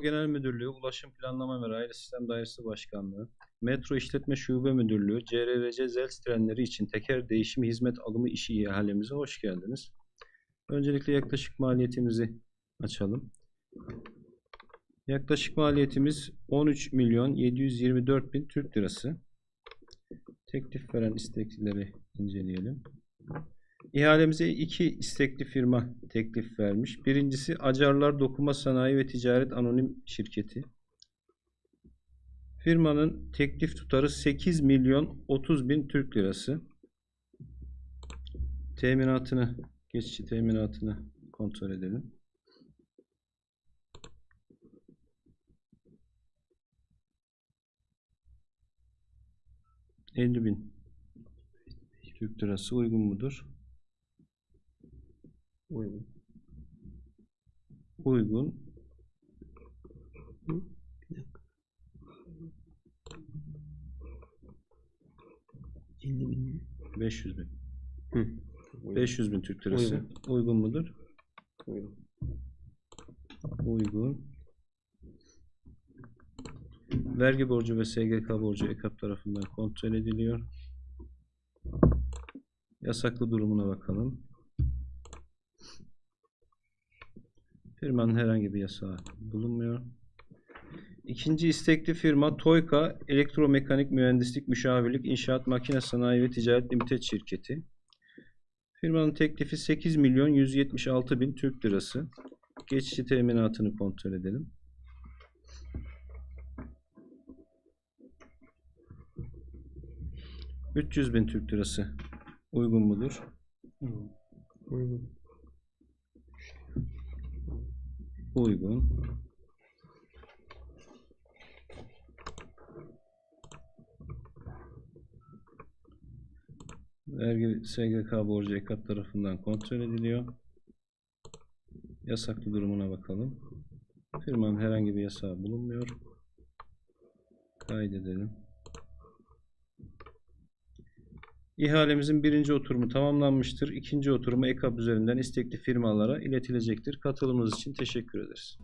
Genel Müdürlüğü, Ulaşım Planlama ve Raylı Sistem Dairesi Başkanlığı, Metro İşletme Şube Müdürlüğü, CRRC ZELS trenleri için teker değişim hizmet alımı işi ihalemize hoş geldiniz. Öncelikle yaklaşık maliyetimizi açalım. Yaklaşık maliyetimiz 13 milyon 724 bin Türk lirası. Teklif veren isteklileri inceleyelim. İhalemize iki istekli firma teklif vermiş. Birincisi Acarlar Dokuma Sanayi ve Ticaret Anonim Şirketi. Firmanın teklif tutarı 8 milyon 30 bin Türk lirası. Teminatını, geçici teminatını kontrol edelim. ...50 bin Türk lirası uygun mudur? Uygun. Uygun. Bir dakika. 50 bin mi? 500 bin. Hı. 500 bin Türk lirası. Uygun. Uygun mudur? Uygun. Uygun. Vergi borcu ve SGK borcu EKAP tarafından kontrol ediliyor. Yasaklı durumuna bakalım. Firmanın herhangi bir yasağı bulunmuyor. İkinci istekli firma Toyka Elektromekanik Mühendislik Müşavirlik İnşaat Makine Sanayi ve Ticaret Limited Şirketi. Firmanın teklifi 8 milyon 176 bin Türk lirası. Geçici teminatını kontrol edelim. ...300 bin Türk lirası uygun mudur? Uygun. Uygun. Vergi SGK borcu EKAT tarafından kontrol ediliyor. Yasaklı durumuna bakalım. Firmanın herhangi bir yasağı bulunmuyor. Kaydedelim. İhalemizin birinci oturumu tamamlanmıştır. İkinci oturumu EKAP üzerinden istekli firmalara iletilecektir. Katılımınız için teşekkür ederiz.